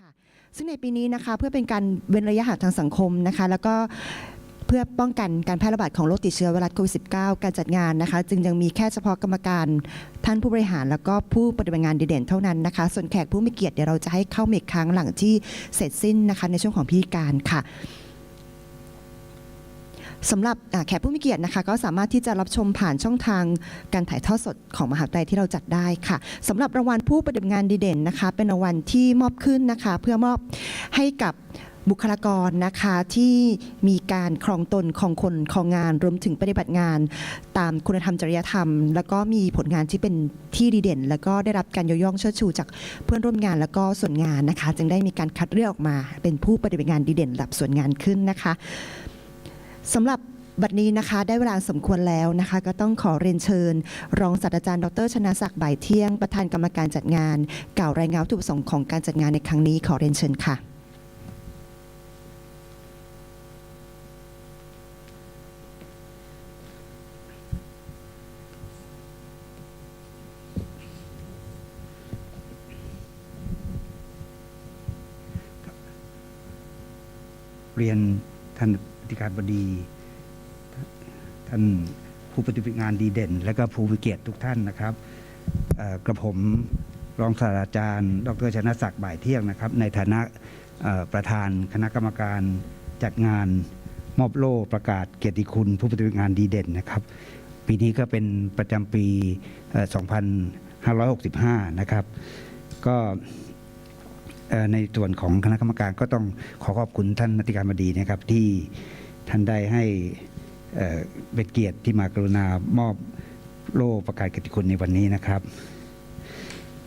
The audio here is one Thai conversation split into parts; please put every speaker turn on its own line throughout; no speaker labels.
ค่ะซึ่งในปีนี้นะคะเพื่อเป็นการเว้นระยะห่างทางสังคมนะคะ แล้วก็เพื่อป้องกันการแพร่ระบาดของโรคติดเชื้อไวรัสโควิด -19 การจัดงานนะคะ จึงยังมีแค่เฉพาะกรรมการท่านผู้บริหาร แล้วก็ผู้ปฏิบัติงานดีเด่นเท่านั้นนะคะ ส่วนแขกผู้มีเกียรติเดี๋ยวเราจะให้เข้ามกครั้งหลังที่เสร็จสิ้นนะคะในช่วงของพิธีการค่ะ สำหรับแขกผู้มีเกียรตินะคะ ก็สามารถที่จะรับชมผ่านช่องทางการถ่ายทอดสดของมหาวิทยาลัยที่เราจัดได้ค่ะสำหรับรางวัลผู้ปฏิบัติงานดีเด่นนะคะ เป็นรางวัลที่มอบขึ้นนะคะ เพื่อมอบให้กับบุคลากรนะคะที่มีการครองตนครองคนครองงาน รวมถึงปฏิบัติงาน ตามคุณธรรมจริยธรรม แล้วก็มีผลงานที่เป็นที่ดีเด่น แล้วก็ได้รับการยกย่องเชิดชูจากเพื่อนร่วมงานแล้วก็ส่วนงานนะคะ จึงได้มีการคัดเลือกออกมา เป็นผู้ปฏิบัติงานดีเด่นระดับส่วนงานขึ้นนะคะ สำหรับบัดนี้นะคะได้เวลาสมควรแล้วนะคะ ก็ต้องขอเรียนเชิญ รองศาสตราจารย์ดรชนะศักดิ์บ่ายเที่ยง ประธานกรรมการจัดงาน กล่าวรายงานวัตถุประสงค์ของการจัดงานในครั้งนี้ขอเรียนเชิญค่ะ
เรียนท่าน ธิการบดี ท่านผู้ปฏิบัติงานดีเด่น และก็ผู้มีเกียรติทุกท่านนะครับกระผมรองศาสตราจารย์ ดรชนะศักดิ์บ่ายเที่ยงนะครับ ในฐานะประธานคณะกรรมการจัดงานมอบโล่ประกาศเกียรติคุณ ผู้ปฏิบัติงานดีเด่นนะครับ ปีนี้ก็เป็นประจำปี 2565 นะครับ ก็ในส่วนของคณะกรรมการก็ต้องขอขอบคุณท่านอธิการบดีนะครับที่ ท่านได้ให้เเป็นเกียรติที่มากรุณามอบโล่ประกาศเกียรติคุณในวันนี้นะครับ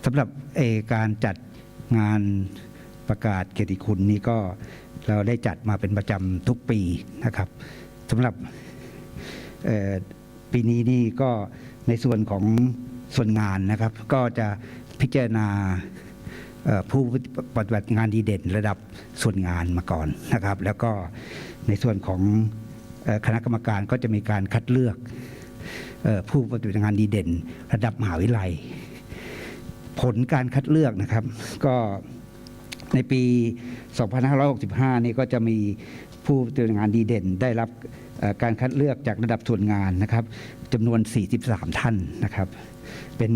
สำหรับเอการจัดงานประกาศเกียรติคุณนี้ก็เราได้จัดมาเป็นประจำทุกปีนะครับสำหรับปีนี้นี่ก็ในส่วนของส่วนงานนะครับ ก็จะพิจารณาผู้ปฏิบัติงานดีเด่นระดับส่วนงานมาก่อนนะครับ แล้วก็ ในส่วนของคณะกรรมการก็จะมีการคัดเลือกผู้ปฏิบัติงานดีเด่น ระดับมหาวิทยาลัย ผลการคัดเลือกนะครับ ก็ในปี 2565 นี่ก็จะมีผู้ปฏิบัติงานดีเด่น ได้รับการคัดเลือกจากระดับส่วนงานนะครับจำนวน 43 ท่านนะครับ เป็น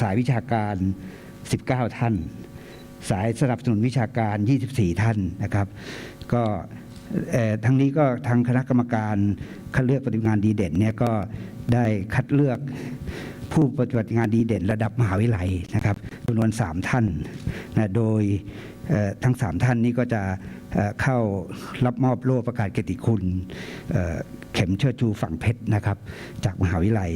สายวิชาการ 19 ท่าน สายสนับสนุนวิชาการ 24 ท่านนะครับ ก็ ทั้งนี้ก็ทางคณะกรรมการคัดเลือกปฏิบัติงานดีเด่นเนี่ยก็ได้คัดเลือกผู้ปฏิบัติงานดีเด่นระดับมหาวิทยาลัยนะครับจำนวน 3 ท่านนะโดยทั้ง 3 ท่านนี้ก็จะเข้ารับมอบโล่ประกาศเกียรติคุณเข็มเชิดชูฝั่งเพชรนะครับ จากมหาวิทยาลัย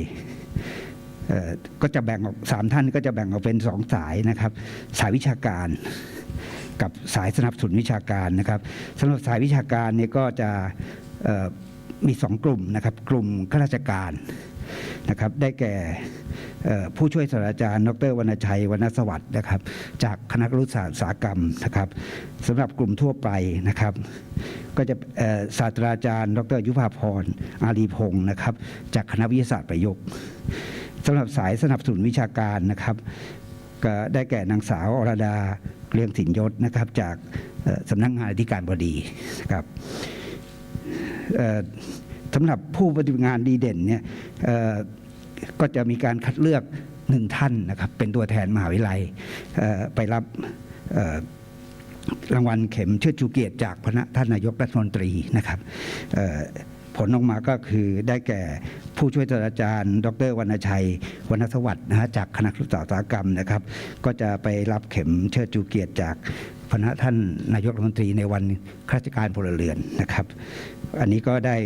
ก็จะแบ่งออกสามท่านก็จะแบ่งออกเป็นสองสายนะครับ สายวิชาการ กับสายสนับสนุนวิชาการนะครับสำหรับสายวิชาการเนี่ยก็จะมีสองกลุ่มนะครับ กลุ่มข้าราชการนะครับได้แก่ผู้ช่วยศาสตราจารย์ ดรวรรณชัยวรรณสวัสดิ์นะครับ จากคณะรุศาสตร์สากรรมนะครับสำหรับกลุ่มทั่วไปนะครับ ก็จะศาสตราจารย์ ดรยุภาพรอารีพงศ์นะครับ จากคณะวิทยาศาสตร์ประยุกต์สำหรับสายสนับสนุนวิชาการนะครับ ได้แก่นางสาวอรดาเกลียงสินยศนะครับจากสำนักงานอธิการบดีนะครับสำหรับผู้ปฏิบัติงานดีเด่นเนี่ยก็จะมีการคัดเลือกหนึ่งท่านนะครับเป็นตัวแทนมหาวิทยาลัยไปรับรางวัลเข็มเชิดชูเกียรติจากพระท่านนายกรัฐมนตรีนะครับ ผลออกมาก็คือได้แก่ผู้ช่วยศาสตราจารย์ ดรวรรณชัย วรรณสวัสดิ์นะฮะจากคณะครุศาสตร์อุตสาหกรรมนะครับ ก็จะไปรับเข็มเชิดชูเกียรติจากพระท่านนายกรัฐมนตรีในวันข้าราชการพลเรือนนะครับ อันนี้ก็ได้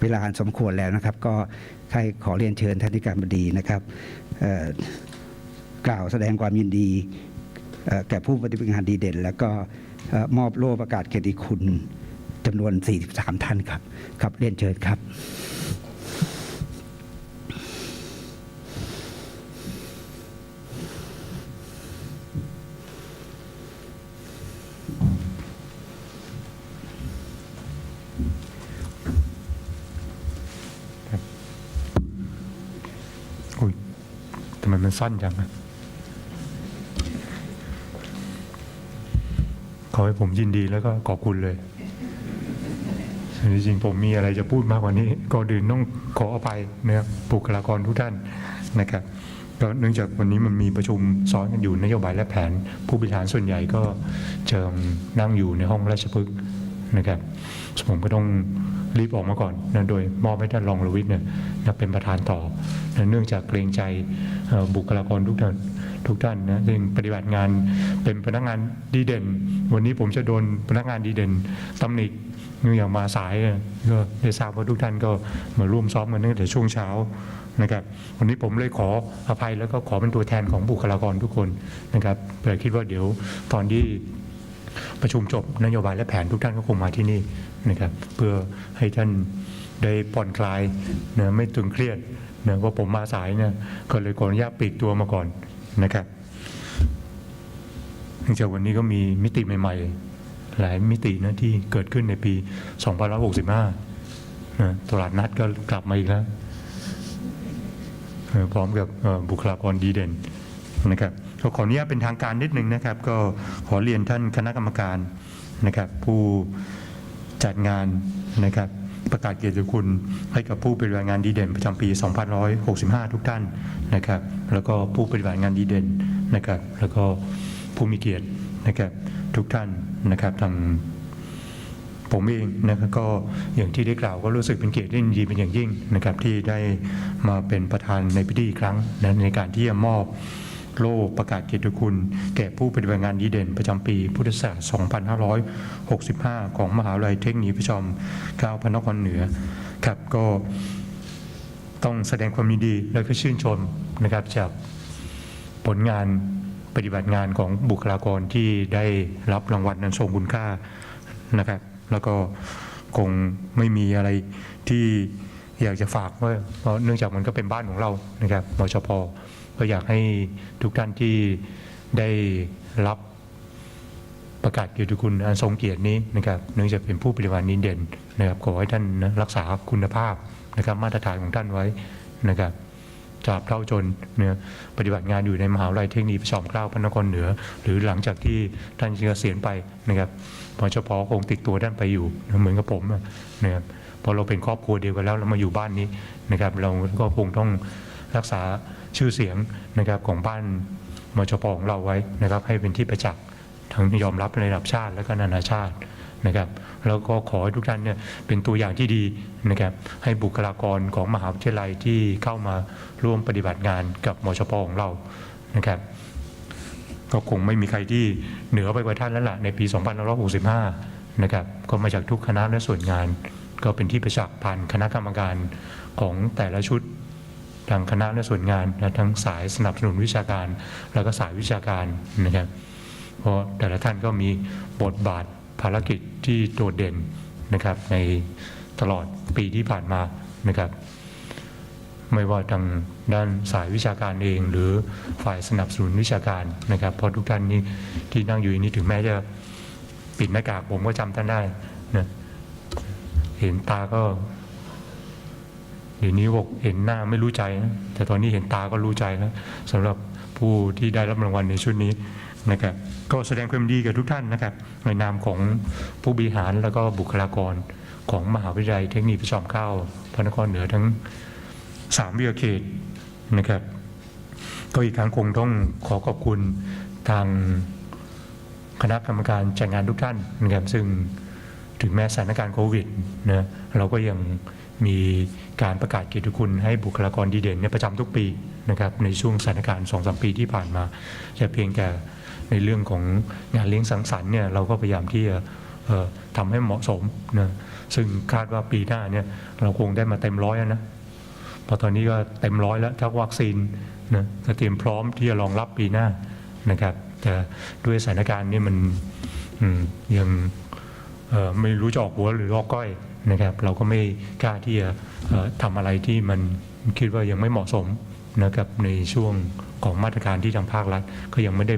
เวลาสมควรแล้วนะครับ ก็ใครขอเรียนเชิญท่านที่การบดีนะครับกล่าวแสดงความยินดีแก่ผู้ปฏิบัติงานดีเด่น แล้วก็มอบโล่ประกาศเกียรติคุณ จำนวน 43 ท่านครับ ครับเรียนเชิญครับ
อุ้ยทำไมมันสั้นจังอะอให้ผมยินดีแล้วก็ขอบคุณเลย จริงๆผมมีอะไรจะพูดมากกว่านี้ก็ดื่นต้องขออภัยนะครับบุคลากรทุกท่านนะครับก็เนื่องจากวันนี้มันมีประชุมซ้อนกันอยู่นโยบายและแผน ผู้บริหารส่วนใหญ่ก็เจิมนั่งอยู่ในห้องราชพฤกษ์นะครับผมก็ต้องรีบออกมาก่อนนะโดยมอบให้ท่านรองรวิทย์เนี่ยนะเป็นประธานต่อนะเนื่องจากเกรงใจบุคลากรทุกท่านทุกท่านนะซึ่งปฏิบัติงานเป็นพนักงานดีเด่น วันนี้ผมจะโดนพนักงานดีเด่นตำหนิ องอย่างมาสายเนี่ยก็ได้ทราบว่าทุกท่านก็มาร่วมซ้อมกันตั้งแต่ช่วงเช้านะครับวันนี้ผมเลยขออภัยแล้วก็ขอเป็นตัวแทนของบุคลากรทุกคนนะครับเผื่อคิดว่าเดี๋ยวตอนที่ประชุมจบนโยบายและแผนทุกท่านก็คงมาที่นี่นะครับเพื่อให้ท่านได้ผ่อนคลายนะไม่ตึงเครียดนะว่าผมมาสายเนี่ยก็เลยขออนุญาตปลีกตัวมาก่อนนะครับเนื่องจากวันนี้ก็มีมิติใหม่ ๆ หลายมิตินะที่เกิดขึ้นในปี2565นะตลาดนัดก็กลับมาอีกแล้ว พร้อมกับบุคลากรดีเด่นนะครับก็ขออนุญาตเป็นทางการนิดนึงนะครับ ก็ขอเรียนท่านคณะกรรมการนะครับ ผู้จัดงานนะครับประกาศเกียรติคุณให้กับผู้ปฏิบัติงานดีเด่นประจำปี 2565 ทุกท่านนะครับ แล้วก็ผู้ปฏิบัติงานดีเด่นนะครับ แล้วก็ผู้มีเกียรตินะครับ ทุกท่านนะครับทางผมเองนะครับก็อย่างที่ได้กล่าวก็รู้สึกเป็นเกียรติยินดีเป็นอย่างยิ่งนะครับที่ได้มาเป็นประธานในพิธีครั้งนะในการที่จะมอบโล่ประกาศเกียรติคุณ แก่ผู้ปฏิบัติงานดีเด่นประจำปีพุทธศักราช 2565 ของมหาวิทยาลัยเทคนิคพระจอมเกล้าพระนครเหนือครับก็ต้องแสดงความยินดีและก็ชื่นชมนะครับจากผลงาน ปฏิบัติงานของบุคลากรที่ได้รับรางวัลนั้นทรงคุณค่านะครับ แล้วก็คงไม่มีอะไรที่อยากจะฝากว่าเพราะเนื่องจากมันก็เป็นบ้านของเรานะครับมชพก็อยากให้ทุกท่านที่ได้รับประกาศเกียรติคุณอันทรงเกียรตินี้นะครับ เนื่องจากเป็นผู้ปฏิบัตินี้เด่นนะครับขอให้ท่านรักษาคุณภาพนะครับมาตรฐานของท่านไว้นะครับ ตราบเท่าจนเนี่ยปฏิบัติงานอยู่ในมหาวิทยาลัยเทคนิคพระจอมเกล้าพระนครเหนือ หรือหลังจากที่ท่านเกษียณไปนะครับพอเฉพาะคงติดตัวท่านไปอยู่เหมือนกับผมนะครับพอเราเป็นครอบครัวเดียวกันแล้วเรามาอยู่บ้านนี้นะครับเราก็คงต้องรักษาชื่อเสียงนะครับของบ้านมชปของเราไว้นะครับให้เป็นที่ประจักษ์ทั้งยอมรับในระดับชาติและก็นานาชาติ นะครับแล้วก็ขอให้ทุกท่านเนี่ยเป็นตัวอย่างที่ดีนะครับให้บุคลากรของมหาวิทยาลัยที่เข้ามาร่วมปฏิบัติงานกับมชปของเรานะครับก็คงไม่มีใครที่เหนือไปกว่าท่านแล้วล่ะในปี 2565 นะครับก็มาจากทุกคณะและส่วนงาน ก็เป็นที่ประจักษ์ผ่านคณะกรรมการของแต่ละชุดทางคณะและส่วนงานและทั้งสายสนับสนุนวิชาการ แล้วก็สายวิชาการนะครับเพราะแต่ละท่านก็มีบทบาท ภารกิจที่โดดเด่นนะครับในตลอดปีที่ผ่านมานะครับ ไม่ว่าทางด้านสายวิชาการเอง หรือฝ่ายสนับสนุนวิชาการนะครับ เพราะทุกท่านนี้ที่นั่งอยู่นี้ถึงแม้จะปิดหน้ากากผมก็จำท่านได้นะเห็นตาก็เดี๋ยวนี้บอกเห็นหน้าไม่รู้ใจนะแต่ตอนนี้เห็นตาก็รู้ใจแล้วสำหรับผู้ที่ได้รับรางวัลในชุดนี้ นะครับก็แสดงความดีกับทุกท่านนะครับในนามของผู้บริหารแล้วก็บุคลากรของมหาวิทยาลัยเทคนิคพระจอมเกล้าพระนครเหนือทั้งสามวิทยาเขตนะครับก็อีกครั้งคงต้องขอขอบคุณทางคณะกรรมการจัดงานทุกท่านนะครับซึ่งถึงแม้สถานการณ์โควิดนะเราก็ยังมีการประกาศเกียรติคุณให้บุคลากรดีเด่นเนี่ยประจำทุกปีนะครับในช่วงสถานการณ์สองสมปีที่ผ่านมาจะเพียงแต่ ในเรื่องของงานเลี้ยงสังสรรค์เนี่ยเราก็พยายามที่จะทำให้เหมาะสมนะซึ่งคาดว่าปีหน้าเนี่ยเราคงได้มาเต็มร้อยนะเพราะตอนนี้ก็เต็มร้อยแล้วถ้าวัคซีนนะก็เตรียมพร้อมที่จะรองรับปีหน้านะครับ แต่ด้วยสถานการณ์นี่มันยังไม่รู้จะออกหัวหรือออกก้อยนะครับ เราก็ไม่กล้าที่จะทำอะไรที่มันคิดว่ายังไม่เหมาะสมนะครับในช่วงของมาตรการที่ทางภาครัฐก็ยังไม่ได้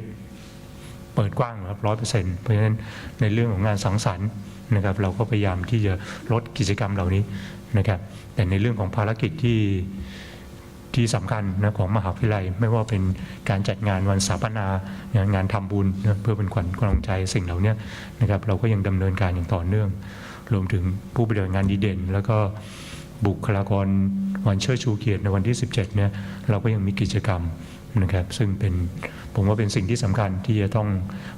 เปิดกว้างครับร้อยเปอร์เซ็นต์เพราะฉะนั้นในเรื่องของงานสังสรรค์นะครับ เราก็พยายามที่จะลดกิจกรรมเหล่านี้นะครับ แต่ในเรื่องของภารกิจที่ที่สำคัญนะของมหาวิทยาลัย ไม่ว่าเป็นการจัดงานวันสถาปนางานทำบุญนะเพื่อเป็นขวัญกำลังใจสิ่งเหล่านี้นะครับ เราก็ยังดำเนินการอย่างต่อเนื่อง รวมถึงผู้ปฏิบัติงานดีเด่น แล้วก็บุคลากรวันเชิดชูเกียรติในวันที่ 17เนี่ยเราก็ยังมีกิจกรรม นะครับซึ่งเป็นผมว่าเป็นสิ่งที่สำคัญที่จะต้อง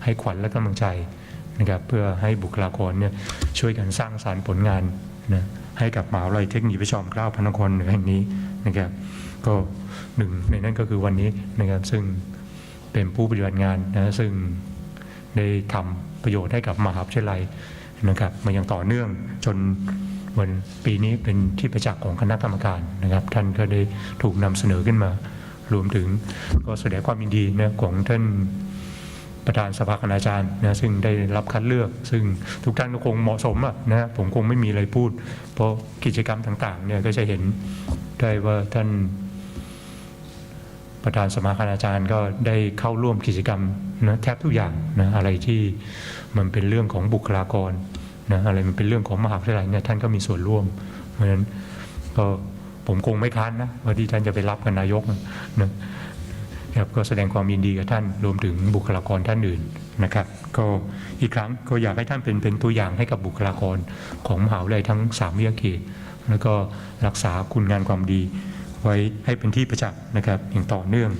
ให้ขวัญและกำลังใจนะครับเพื่อให้บุคลากรเนี่ยช่วยกันสร้างสารรค์ผลงานนะให้กับมหาวิทยาลัยเทคนิคพระจอมเกล้าพระนครเหนือแห่งนี้นะครับก็หนึ่งในนั้นก็คือวันนี้นะครับซึ่งเป็นผู้ปฏิบัติงานนะซึ่งได้ทำประโยชน์ให้กับมหาวิทยาลัยนะครับมาอย่างต่อเนื่องจนวันปีนี้เป็นที่ประจักษ์ของคณะกรรมการนะครับ ท่านก็ได้ถูกนำเสนอขึ้นมา รวมถึงก็แสดงความยินดีนะของท่านประธานสภาคณาจารย์นะซึ่งได้รับคัดเลือก ซึ่งทุกท่านก็คงเหมาะสมอะนะผมคงไม่มีอะไรพูด เพราะกิจกรรมต่างๆเนี่ยก็จะเห็นได้ว่าท่านประธานสมาคณาจารย์ก็ได้เข้าร่วมกิจกรรมนะแทบทุกอย่างนะอะไรที่มันเป็นเรื่องของบุคลากรนะอะไรมันเป็นเรื่องของมหาวิทยาลัยเนี่ยท่านก็มีส่วนร่วม เพราะฉะนั้นก็ ผมคงไม่ค้านนะว่าที่ท่านจะไปรับกับนายกนะครับก็แสดงความยินดีกับท่านรวมถึงบุคลากรท่านอื่นนะครับ ก็อีกครั้งก็อยากให้ท่านเป็นเป็นตัวอย่างให้กับบุคลากรของมหาวิทยาลัยทั้งสามวิทยาเขตแล้วก็รักษาคุณงานความดี ไว้ให้เป็นที่ประจักษ์นะครับอย่างต่อเนื่อง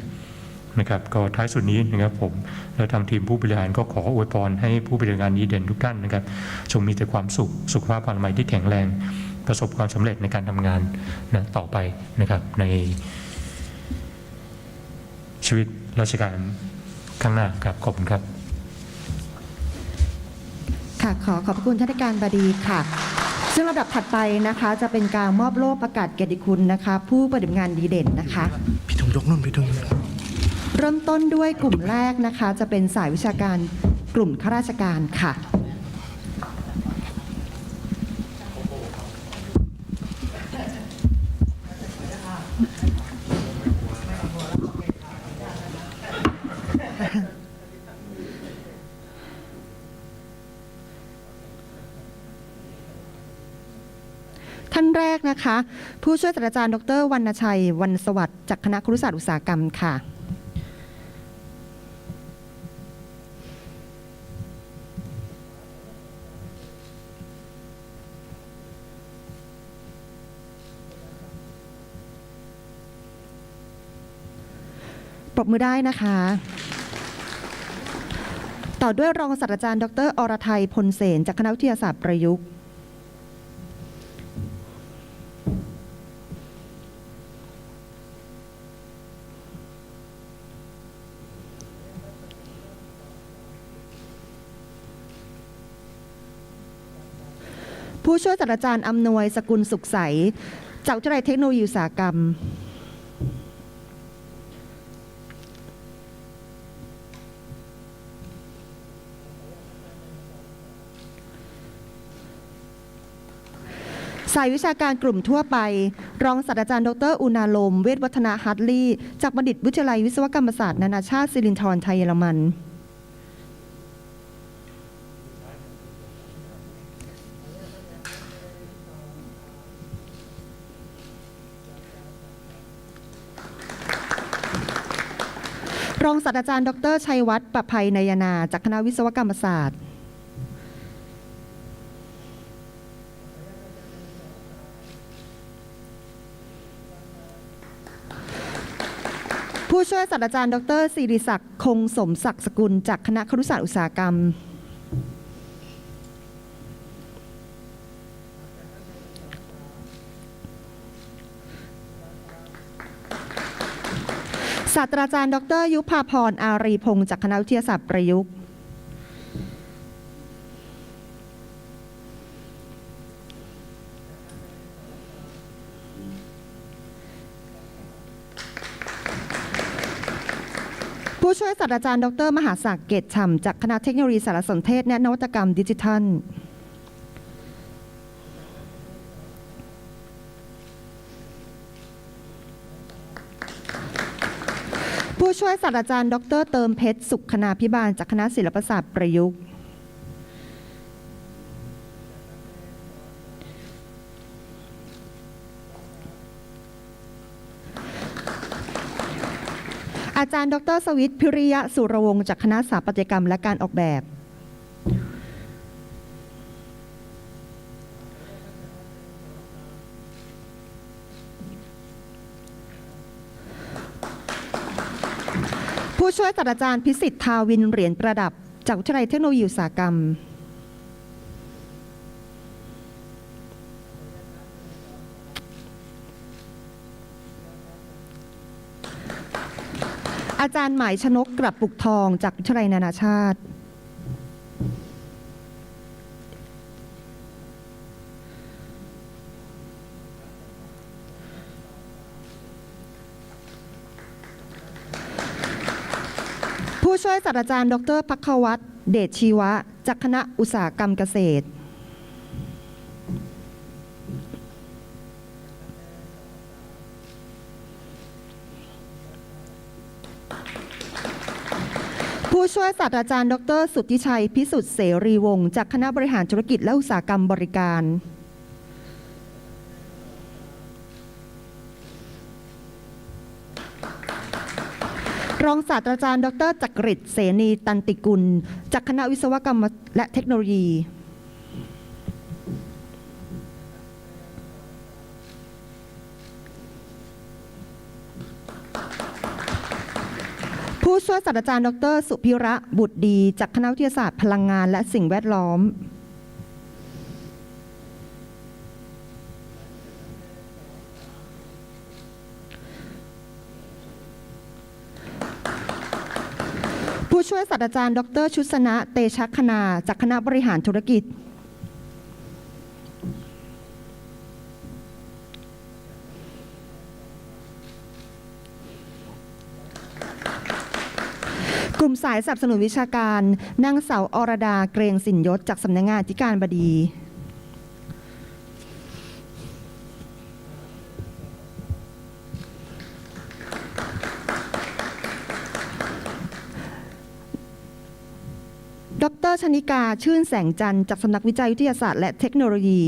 นะครับก็ท้ายสุดนี้นะครับผมและทางทีมผู้บริหารก็ขออวยพรให้ผู้บริหารงานดีเด่นทุกท่านนะครับจงมีแต่ความสุขสุขภาพพลามัยที่แข็งแรง ประสบความสำเร็จในการทำงานนะต่อไปนะครับในชีวิตราชการข้างหน้าครับขอบคุณครับ
ค่ะขอขอบพระคุณท่านอาจารย์บดีค่ะ ซึ่งลำดับถัดไปนะคะจะเป็นการมอบโล่ประกาศเกียรติคุณนะคะ ผู้ปฏิบัติงานดีเด่นนะคะ
พี่ธงยกนู่นพี่ธง
เริ่มต้นด้วยกลุ่มแรกนะคะ จะเป็นสายวิชาการกลุ่มข้าราชการค่ะ ท่า นะคะ ผู้ช่วยศาสตราจารย์ดรวรรณชัย วรรณสวัสดิ์จากคณะครุศาสตร์อุตสาหกรรมค่ะ ปรบมือได้นะคะต่อด้วยรองศาสตราจารย์ ดร อรไทยพลเสนจากคณะวิทยาศาสตร์ประยุกต์ ผู้ช่วยศาสตราจารย์อำนวยสกุลสุขใส จากวิทยาลัยเทคโนโลยีอุตสาหกรรม สายวิชาการกลุ่มทั่วไป รองศาสตราจารย์ดร อุณาลม เวชวัฒนาฮัตลี่ จากบัณฑิตวิทยาลัยวิศวกรรมศาสตร์นานาชาติสิรินธรไทยเยอรมัน ศาสตราจารย์ ดร ชัยวัฒน์ประภัยนายนา จากคณะวิศวกรรมศาสตร์ ผู้ช่วยศาสตราจารย์ ดรศิริศักดิ์ คงสมศักดิ์สกุล จากคณะครุศาสตร์อุตสาหกรรม ศาสตราจารย์ ดร ยุพาพร อารีพงศ์จากคณะวิทยาศาสตร์ประยุกต์ ผู้ช่วยศาสตราจารย์ ดร มหาศักดิ์เกตฉ่ำจากคณะเทคโนโลยีสารสนเทศ และนวัตกรรมดิจิทัล ช่วยศาสตราจารย์ ดร เติมเพชร สุขคณาพิบาล จากคณะศิลปศาสตร์ประยุกต์ อาจารย์ ดร สวิตพิริยะสุรวงศ์จากคณะสถาปัตยกรรมและการออกแบบ ช่วยศาสตราจารย์พิสิทธิ์ทาวินเหรียญประดับ จากวิทยาลัยเทคโนโลยีอุตสาหกรรม อาจารย์หมายชนกกลับปุกทองจากวิทยาลัยนานาชาติ ผู้ช่วยศาสตราจารย์ ดรพักควัตเดชชีวะ จากคณะอุตสาหกรรมเกษตร ผู้ช่วยศาสตราจารย์ ดร สุทธิชัย พิสุทธิ์เสรีวงศ์จากคณะบริหารธุรกิจและอุตสาหกรรมบริการ รองศาสตราจารย์ ดรจักริดเสนีตันติกุล จากคณะวิศวกรรมและเทคโนโลยี ผู้ช่วยศาสตราจารย์ ดร สุพิระบุตรดี จากคณะวิทยาศาสตร์พลังงานและสิ่งแวดล้อม ช่วยศาสตราจารย์ ดร ชุสนะ เตชะคณา จากคณะบริหารธุรกิจ กลุ่มสายสนับสนุนวิชาการนางสาวอรดาเกรงสินยศ จากสำนักงานที่การบดี ดร ชนิกาชื่นแสงจันทร์จากสำนักวิจัยวิทยาศาสตร์และเทคโนโลยี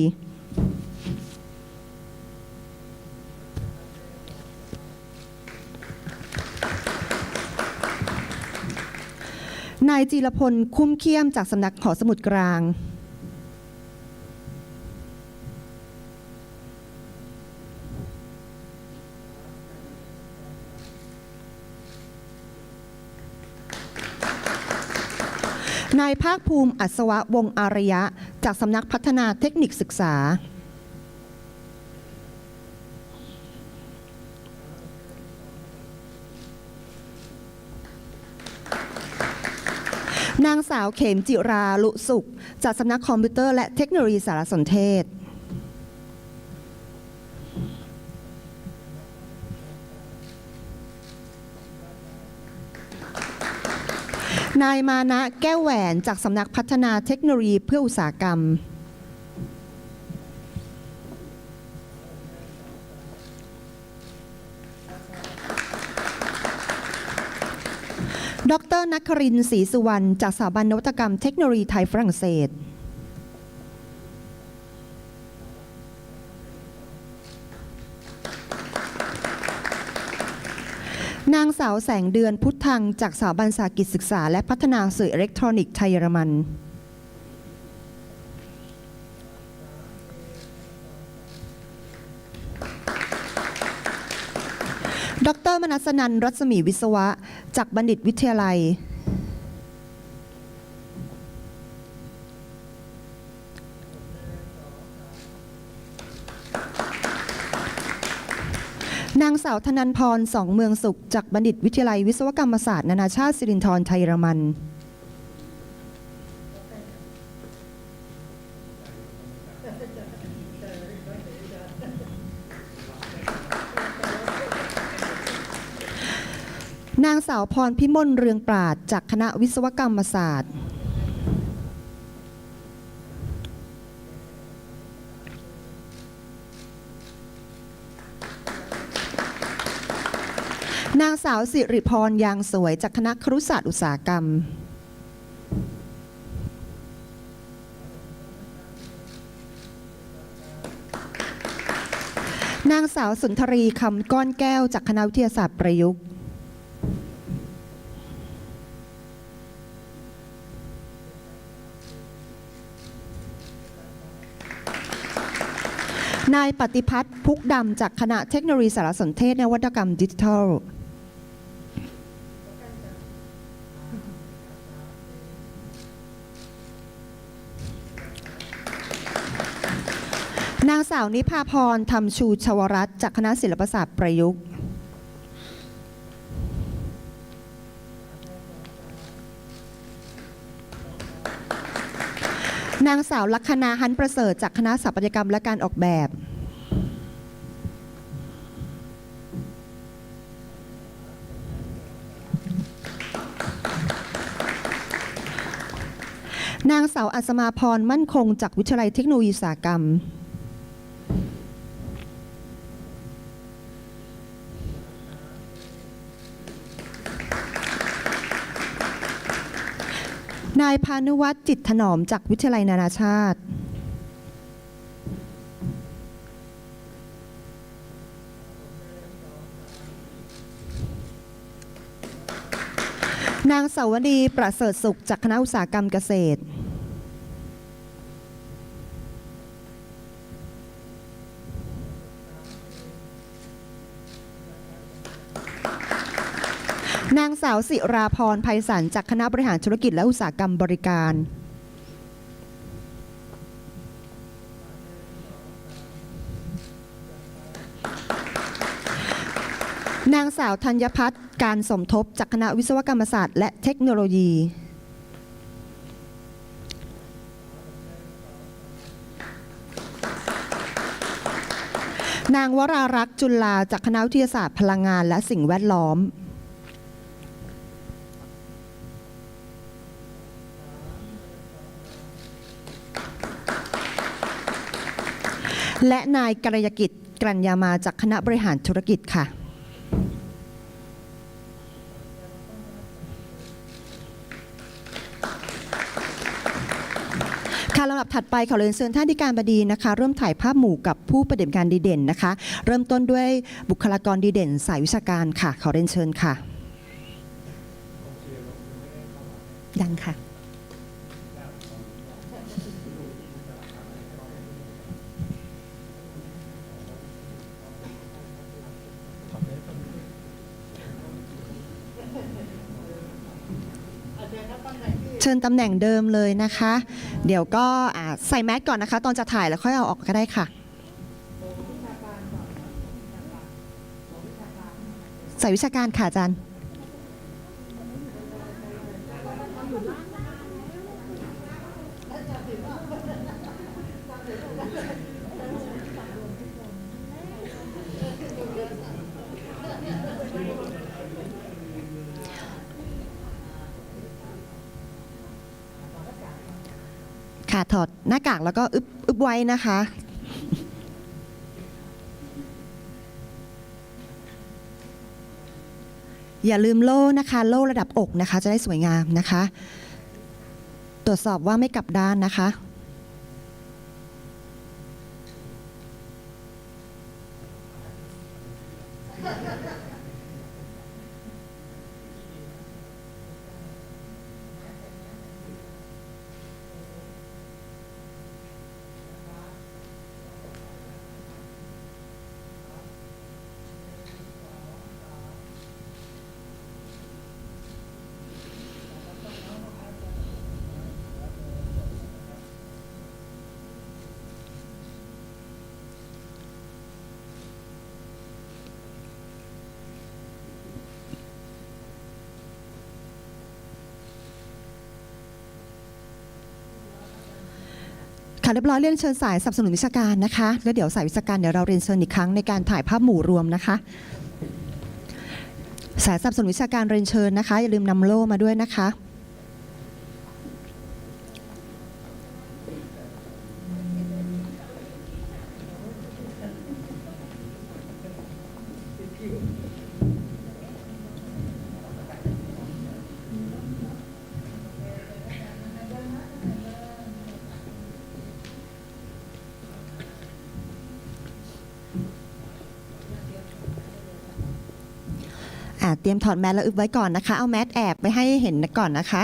นายจีรพลคุ้มเคียมจากสำนักหอสมุดกลางายภาคภูมิอัศวะวงอารยะ จากสำนักพัฒนาเทคนิคศึกษา นางสาวเขมจิราลุสุข จากสำนักคอมพิวเตอร์และเทคโนโลยีสารสนเทศ นายมานะแก้วแหวนจากสำนักพัฒนาเทคโนโลยีเพื่ออุตสาหกรรม ดรนักครินทร์ศรีสุวรรณจากสถาบันนวัตกรรมเทคโนโลยีไทยฝรั่งเศส นางสาวแสงเดือนพุทธัง จากสถาบันสากิจศึกษา และพัฒนาสื่ออิเล็กทรอนิกส์ไทยเยอรมัน ดรมนัสนันรัศมีวิศวะ จากบัณฑิตวิทยาลัยางสาวธนันพรสองเมืองสุข จากบัณฑิตวิทยาลัยวิศวกรรมศาสตร์นานาชาติสิรินธรไทยรมัน นางสาวพรพิมลเรืองปราดจากคณะวิศวกรรมศาสตร์ นางสาวสิริพรยางสวยจากคณะครุศาสตร์อุตสาหกรรม นางสาวสุนทรีคำก้อนแก้วจากคณะวิทยาศาสตร์ประยุกต์นายปฏิพัฒน์พุกดำจากคณะเทคโนโลยีสารสนเทศนวัตกรรมดิจิทัล นางสาวนิพาพรทำชูชวรัตน์จากคณะศิลปศาสตร์ประยุกต์ นางสาวลัคนาฮันประเสริฐจากคณะสถาปัตยกรรมและการออกแบบ นางสาวอัศมาพรมั่นคงจากวิทยาลัยเทคโนโลยีสากรรมายพานุวัฒน์จิตถนอมจากวิทยาลัยนานาชาติ นางสาวดีประเสริฐสุขจากคณะอุตสาหกรรมเกษตร สาวสิราพรภัยสันจากคณะบริหารธุรกิจและอุตสาหกรรมบริการ นางสาวธัญพัฒน์การสมทบจากคณะวิศวกรรมศาสตร์และเทคโนโลยีนางวรารักษ์จุลาจากคณะวิทยาศาสตร์พลังงานและสิ่งแวดล้อม และนายกรยกิจกรัญญามาจากคณะบริหารธุรกิจค่ะค่ะลำดับถัดไปขอเรียนเชิญท่านที่การบดีนะคะร่วมถ่ายภาพหมู่กับผู้ปฏิบัติการดีเด่นนะคะ เริ่มต้นด้วยบุคลากรดีเด่น สายวิชาการค่ะ ขอเรียนเชิญค่ะ ชิญตำแหน่งเดิมเลยนะคะ เดี๋ยวก็อ่าใส่แมสก่อนนะคะ ตอนจะถ่ายแล้วค่อยเอาออกก็ได้ค่ะ ใส่วิชาการค่ะอาจารย์ ค่ะถอดหน้ากากแล้วก็อึบอึบไว้นะคะ อย่าลืมโล่นะคะ โล่ระดับอกนะคะ จะได้สวยงามนะคะ ตรวจสอบว่าไม่กลับด้านนะคะ ค่ะเรียบร้อยเรียนเชิญสายสนับสนุนวิชาการนะคะแล้วเดี๋ยวสายวิชาการเดี๋ยวเราเรียนเชิญอีกครั้งในการถ่ายภาพหมู่รวมนะคะ สายสนับสนุนวิชาการเรียนเชิญนะคะอย่าลืมนำโล่มาด้วยนะคะ เตรียมถอดแมสแล้วอึบไว้ก่อนนะคะ เอาแมสแอบไปให้เห็นก่อนนะคะ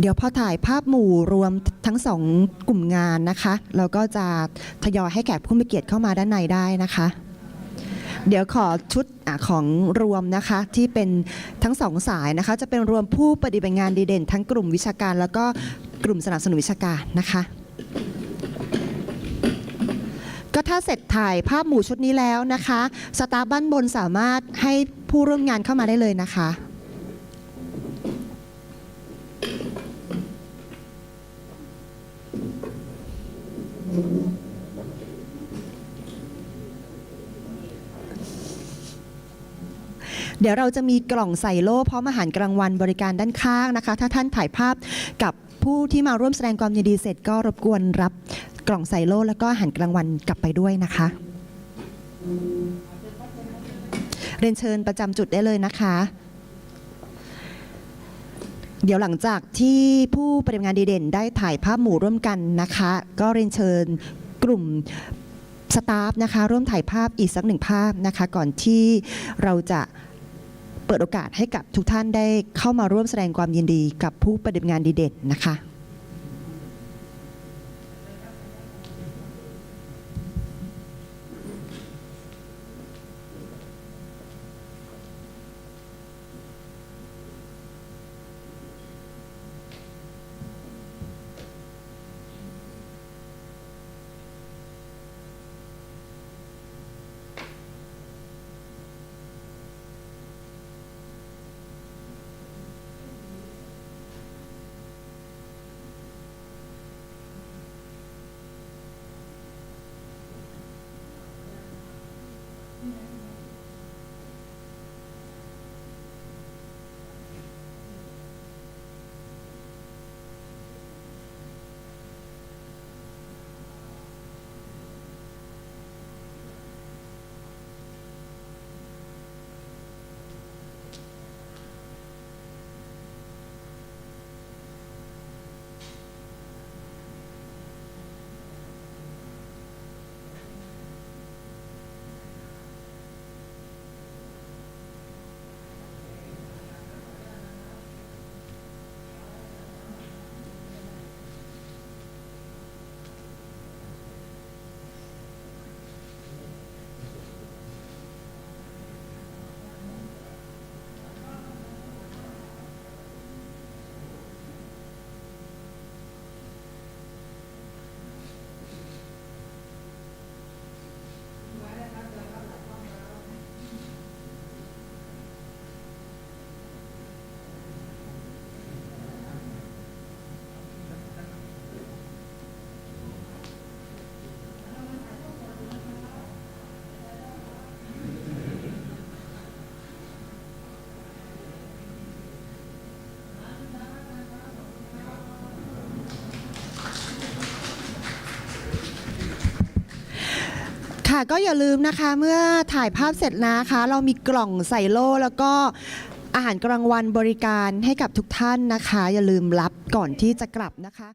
เดี๋ยวพอถ่ายภาพหมู่รวมทั้งสองกลุ่มงานนะคะ เราก็จะทยอยให้แขกผู้มีเกียรติเข้ามาด้านในได้นะคะ เดี๋ยวขอชุดอของรวมนะคะที่เป็นทั้งสองสายนะคะ จะเป็นรวมผู้ปฏิบัติงานดีเด่น ทั้งกลุ่มวิชาการ แล้วก็กลุ่มสนับสนุนวิชาการนะคะ ก็ถ้าเสร็จถ่ายภาพหมู่ชุดนี้แล้วนะคะ สตาฟบ้านบนสามารถให้ผู้ร่วมงานเข้ามาได้เลยนะคะ เดี๋ยวเราจะมีกล่องใส่โล่พร้อมอาหารกลางวันบริการด้านข้างนะคะ ถ้าท่านถ่ายภาพกับผู้ที่มาร่วมแสดงความยินดีเสร็จก็รบกวนรับกล่องใส่โล่แล้วก็อาหารกลางวันกลับไปด้วยนะคะ เรียนเชิญประจำจุดได้เลยนะคะ เดี๋ยวหลังจากที่ผู้ปฏิบัติงานดีเด่น ได้ถ่ายภาพหมู่ร่วมกันนะคะ ก็เรียนเชิญกลุ่มสตาฟนะคะร่วมถ่ายภาพอีกสักหนึ่งภาพนะคะ ก่อนที่เราจะเปิดโอกาสให้กับทุกท่านได้เข้ามาร่วมแสดงความยินดีกับผู้ปฏิบัติงานดีเด่นนะคะค่ะ ก็อย่าลืมนะคะเมื่อถ่ายภาพเสร็จนะคะ เรามีกล่องใส่โล่แล้วก็อาหารกลางวันบริการให้กับทุกท่านนะคะ อย่าลืมรับก่อนที่จะกลับนะคะ